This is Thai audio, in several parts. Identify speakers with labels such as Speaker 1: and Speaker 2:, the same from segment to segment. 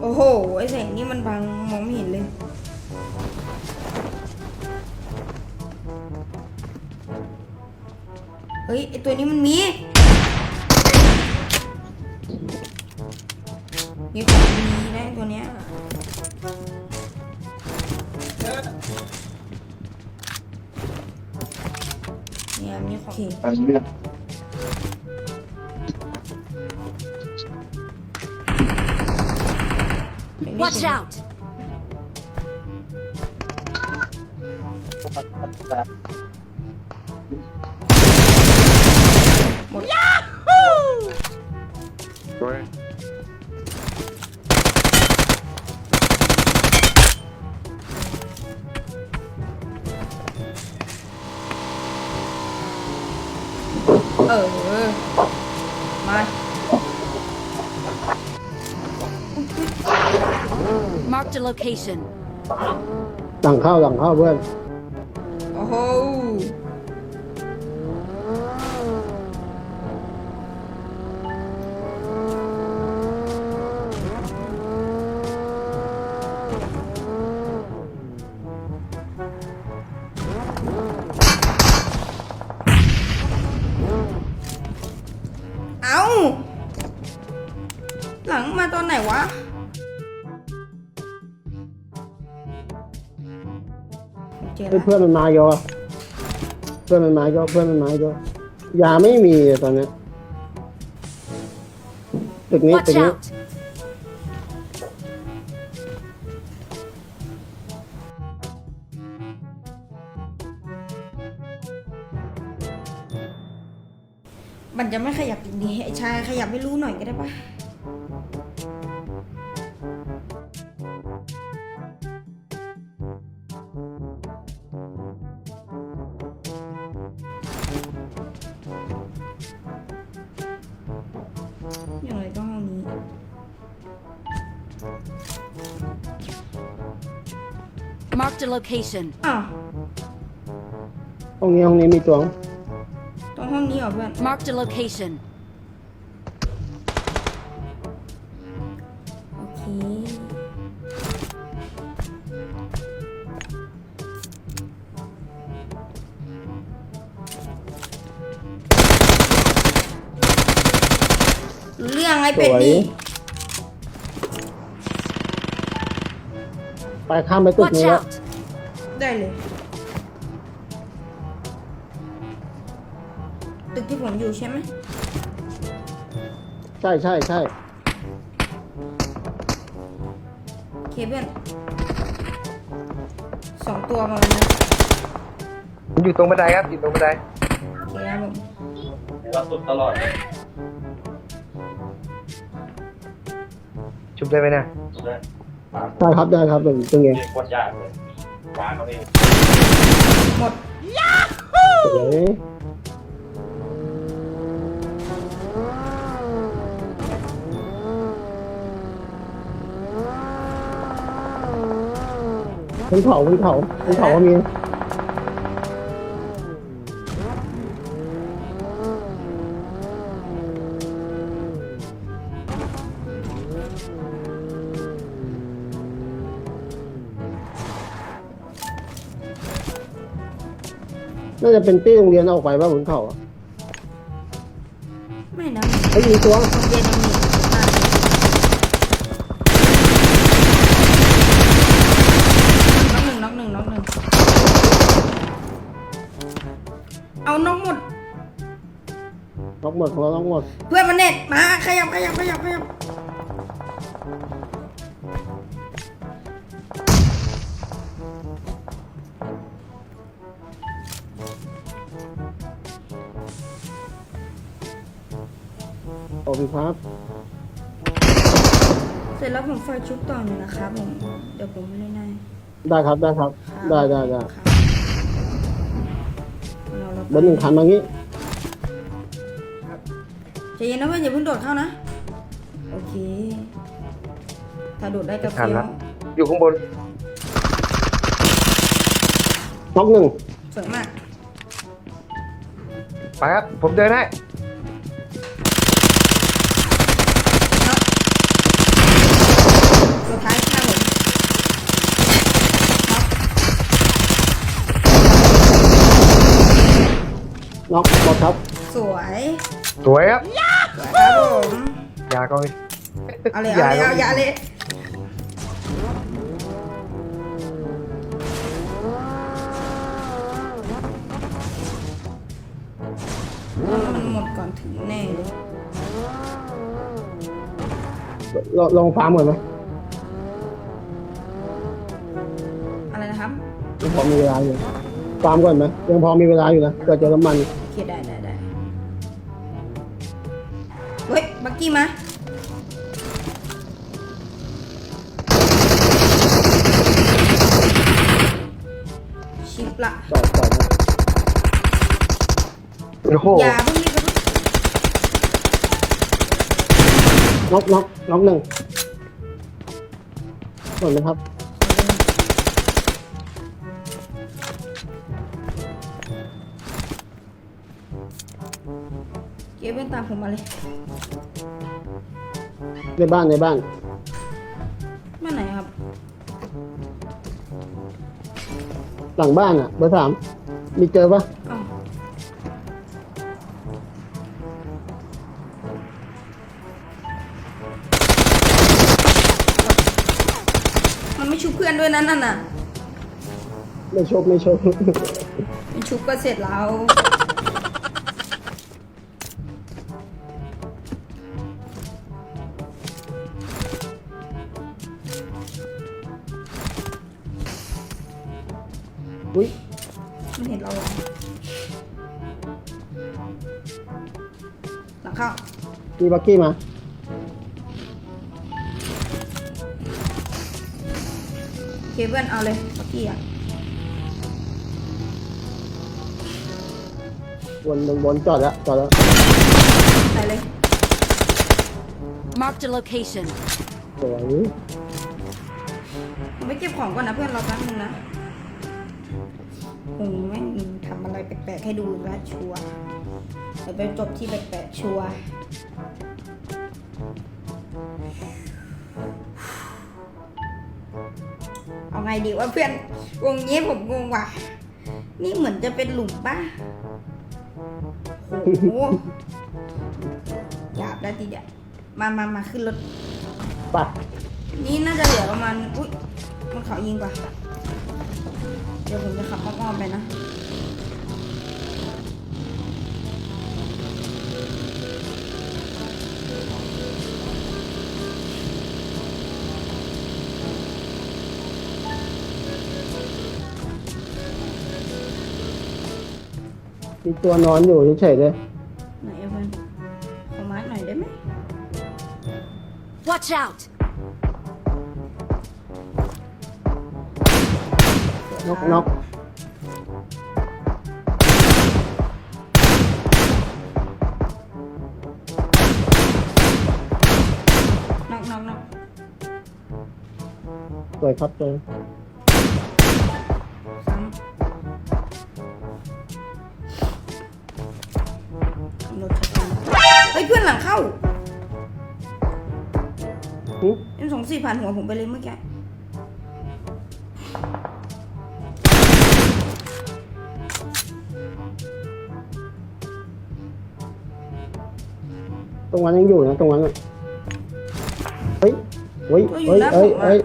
Speaker 1: โอ้โห ไอแสงนี่มันบังมองไม่เห็นเลย เฮ้ย ไอตัวนี้มันมี มีของดีนะตัวเนี้ย เนี่ยมีของ
Speaker 2: อันนี้
Speaker 3: Watch out!
Speaker 2: ด้ว
Speaker 1: เออ มา
Speaker 3: Marked a location.
Speaker 4: หลังเข้าหลังเข้าเพื่อน
Speaker 1: เจอ
Speaker 4: เฮ้ย
Speaker 1: แล้ว
Speaker 4: เพื่อนมันมาเยอะเพื่อนมันมาเยอะเพื่อนมันมาเยอะยาไม่มีเลยตอนเนี้ยตึกนี้
Speaker 3: Watch
Speaker 4: ตึกนี้
Speaker 3: out!
Speaker 1: มันจะไม่ขยับอีกดีไอ้ชายขยับให้รู้หน่อยก็ได้ปะ
Speaker 3: Marked a location.
Speaker 1: อ้าว
Speaker 4: ห้องนี้ห้องนี้มีตัว
Speaker 1: ตรงห้องนี้เหรอเพื่อน
Speaker 3: Marked a location.
Speaker 1: โอเครู้เรื่องไอ้เป็ดนี่
Speaker 4: ไปข้ามไปตึก
Speaker 3: Watch
Speaker 4: นี้แล้ว
Speaker 3: out!
Speaker 1: ได้เลย ตึกที่ผมอยู่ใช่ไหม
Speaker 4: ใช่ใช่ใช่
Speaker 1: โอเคเพื่อนสองตัวประมาณนั้น
Speaker 2: มันอยู่ตรงบันไดครับอยู่ตรงบันได
Speaker 1: โอเคครับผม
Speaker 5: เราสุดตลอดเลย
Speaker 2: ชุบได้ไหมนะ
Speaker 5: สุดเลย
Speaker 4: ได้ครับได้ครับตึกตึกเอง
Speaker 5: เรียกโคตรยากเลย วางเขาเอง
Speaker 1: หมด
Speaker 4: เดี๋ยวนี้บนเขาบนเขาบนเขาก็มี น่าจะเป็นตี้โรงเรียนออกไปว่าบนเขาอะ
Speaker 1: ไม่นะ
Speaker 4: เฮ้ยมีตัว
Speaker 1: โรงเรียนยังมีน็อกหนึ่งน็อกหนึ่งน็อกหนึ่งเอาน็อกหมด
Speaker 4: ล็อกหมดของเราล็อกหมด
Speaker 1: เพื่อนมันเน็ตมาขยับขยับขยับขยับ
Speaker 4: อ้พี่ครับ
Speaker 1: เสร็จแล้วผมไฟชุบต่อหนึ่งนะครับผม เดี๋ยวผมไม่ได้ได้
Speaker 4: ได้ครับได้ครับ
Speaker 1: ครับ
Speaker 4: ได้ได้ได้
Speaker 1: ครับเราเรา
Speaker 4: เบอร์หนึ่งขันมางี้
Speaker 1: ใจเย็นนะเพื่อนอย่าเพิ่งโดดเข้านะ โอเค ถ้าโดดได้กับ
Speaker 2: ทัน
Speaker 1: เฟี้ย
Speaker 2: ละ
Speaker 1: ว
Speaker 2: อยู่ข้างบน
Speaker 4: น็อกหนึ่ง
Speaker 1: สวยมาก
Speaker 2: ไปครับ ผมเดินให้
Speaker 1: สุดท้ายข้างผม
Speaker 4: น็อกหมดครับ
Speaker 1: สวย
Speaker 2: สวยครับ
Speaker 1: สวยครับผม
Speaker 2: ยาก็ไม่
Speaker 1: เอาเลยเอาเลยเอาอย่าเลยมันหมดก่อนถึงแน่เลย
Speaker 4: ลลองฟาร์มก่อนไหม
Speaker 1: อะไรนะครับ
Speaker 4: ยังพอมีเวลาอยู่ฟาร์มก่อนไหมยังพอมีเวลาอยู่นะเกิดเจอน้ำมัน
Speaker 1: โอ เคได้ได้ได้เฮ้ย บักกี้มาชิปละ
Speaker 4: จอดจอดนะ
Speaker 2: โอ้โห
Speaker 1: อย่าเพิ่งรีบไปเพิ่ง
Speaker 4: น็อกน็อกน็อกหนึ่งหมดไหมครับ
Speaker 1: เก็บเว้นตามผมมาเลย
Speaker 4: ในบ้านในบ้าน
Speaker 1: มาไหนครับ
Speaker 4: หลังบ้านอะเบอร์สามมีเจอปะ
Speaker 1: อ้าวมันไม่ชุบเพื่อนด้วยนั่นน่ะ
Speaker 4: ไม่โชคไม่โชค
Speaker 1: มันชุบก็เสร็จแล้ว มี
Speaker 4: บักกี้มา
Speaker 1: เคเบิลเอาเลยปักกี้อะ
Speaker 4: วนวนวนจอดแล้วจอดแล้ว
Speaker 1: ใส่เลย
Speaker 3: Marked a location.
Speaker 4: สวย
Speaker 1: ผมไปเก็บของก่อนนะเพื่อนเราแป๊บนึงนะผมแม่งทำอะไรแปลกๆให้ดูแล้วชัวร์ เดี๋ยวไปจบที่แปลกๆชัวร์เอาไงดีว่าเพื่อนวงนี้ผมงงว่ะ นี่เหมือนจะเป็นหลุมป่ะโอ้โหหยาบได้ทีเดียวมามามาขึ้นรถ
Speaker 4: ไป
Speaker 1: นี่น่าจะเหลือประมาณ อุ้ยมันเขายิงกว่า เดี๋ยวผมจะขับอ้อมๆไปนะ
Speaker 4: ตัวนอนอยู่เฉยๆเลย
Speaker 1: ไหนอะเพื่อนขอมาร์กหน่อยได้ไหม
Speaker 3: Watch out!
Speaker 4: น็อกน็อก
Speaker 1: น็อกน็อกน็อก
Speaker 4: สวยครับสวย
Speaker 1: เพื่อนหลังเข้า
Speaker 4: หึ
Speaker 1: เอ็มสองสี่ผ่านหัวผมไปเลยเมื่อกี้
Speaker 4: ตรงนั้นยังอยู่นะตรงนั้นอะเฮ้ยเฮ้ยเฮ้ยเฮ้ยเฮ้ย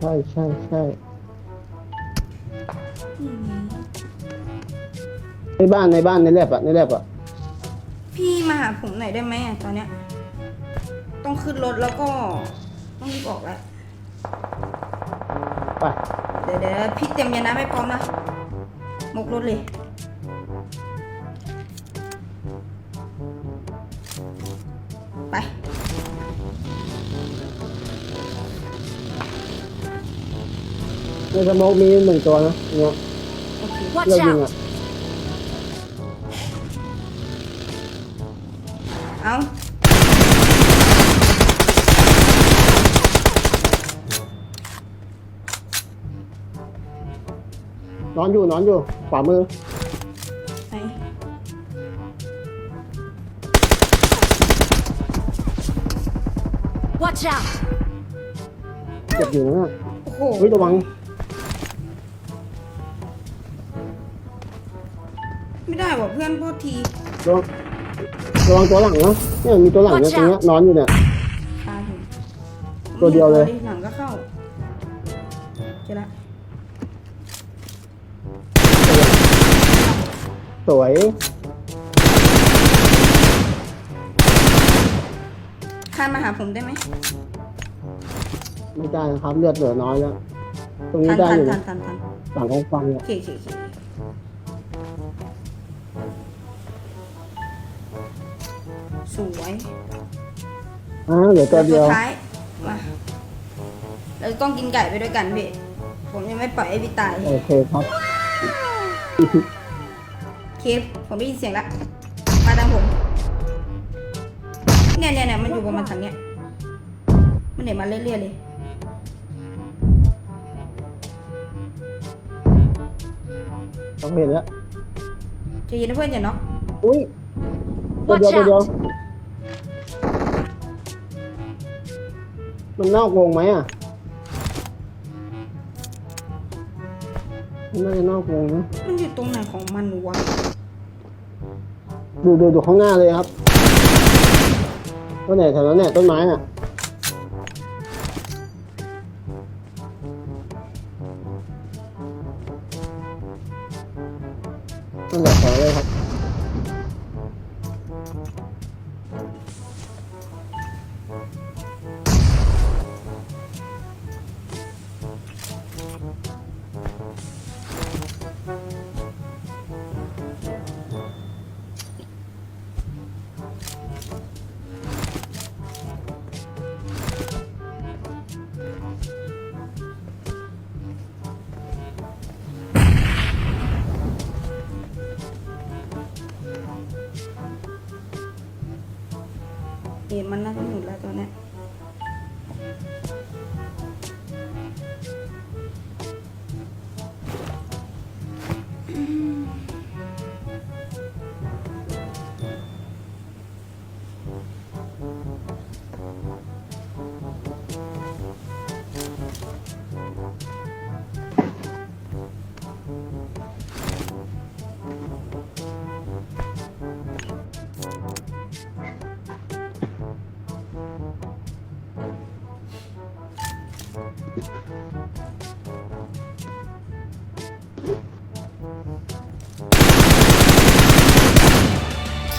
Speaker 4: ใช่ใช่ใช่ในบ้านในบ้านในแลบอะในแลบอะ
Speaker 1: พี่มาหาผมหน่อยได้ไหมอะตอนเนี้ย ต้องขึ้นรถแล้วก็ต้องรีบออกแล้ว
Speaker 4: ไป
Speaker 1: เดี๋ยวเดี๋ยวพี่เตรียมยาน้ำให้พร้อมนะมกรถเลย ไป
Speaker 4: ในสโมกมีหนึ่งตัวนะเนี่ย
Speaker 1: โอเค
Speaker 3: Watch
Speaker 4: เรายิง
Speaker 3: out!
Speaker 4: อะ
Speaker 1: เอา
Speaker 4: นอนอยู่นอนอยู่ขวามือ
Speaker 1: ไหน
Speaker 3: Watch out!
Speaker 4: เจ็บอยู่นะ
Speaker 1: โอ้โห
Speaker 4: เฮ้ยระวัง
Speaker 1: ไม่ได้ว่ะเพื่อนโทษที
Speaker 4: ระวัง ระวังตัวหลังนะเนี่ยมีตัวหลังเนี่ยตรงเนี้ยนอนอยู่เนี่ย
Speaker 1: ตาถึง
Speaker 4: ตัวเดียวเลย
Speaker 1: หลังก็เข้าเจอละ
Speaker 4: สวย
Speaker 1: คานมาหาผมได้ไหม
Speaker 4: ไม่ได้นะครับเลือดเหลือน้อยแล้ว ตรงนี้
Speaker 1: ทัน
Speaker 4: ได้
Speaker 1: ทัน
Speaker 4: อยู่
Speaker 1: ทั
Speaker 4: นะ
Speaker 1: นทันทัน
Speaker 4: หลังของฟัง
Speaker 1: โอ
Speaker 4: เนี่ย
Speaker 1: เคโอเคโอเค วย
Speaker 4: อ่าเหลือตัวเดียว
Speaker 1: แล้ท้ายมาเราต้องกินไก่ไปด้วยกันพี่ผมยังไม่ปล่อยให้พี่ตาย
Speaker 4: โอเคครับ
Speaker 1: เคฟผมได้ยินเสียงละมาตามผมเนี่ยเนี่ยเนี่ยมันอยู่ประมาณทางเนี้ยมันเห็นมาเรื่อยๆเลย
Speaker 4: ต้องเห็นแล้ว
Speaker 1: ใจะยินนะเพื่อนอย่าน็อก
Speaker 4: อุ้ยตัวเดียว
Speaker 3: Watch
Speaker 4: ตัวเดียว
Speaker 3: out!
Speaker 4: มันนอกวงไหมอะมันน่าจะนอกวงนะ
Speaker 1: มันอยู่ตรงไหนของมันวะ
Speaker 4: ดูดูดูข้างหน้าเลยครับต้นไหนแถวนั้นเนี่ยต้นไม้น่ะ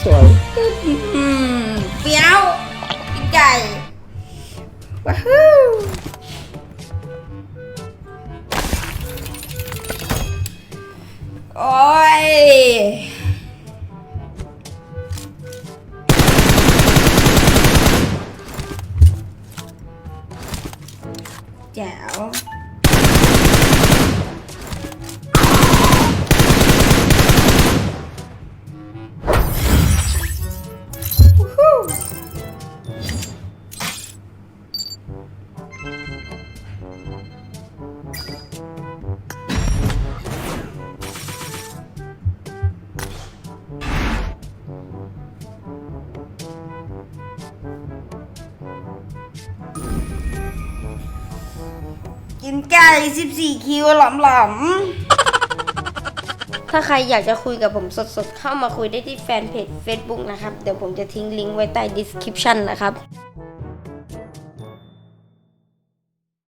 Speaker 4: สวย
Speaker 1: อืมเปรี้ยวกินไก่ว้าวโอ้ยแจ๋ว ไก่14 คิวหลอมหลอมๆ ถ้าใครอยากจะคุยกับผมสดๆ เข้ามาคุยได้ที่แฟนเพจ Facebook นะครับ เดี๋ยวผมจะทิ้งลิงก์ไว้ใต้ description นะครับ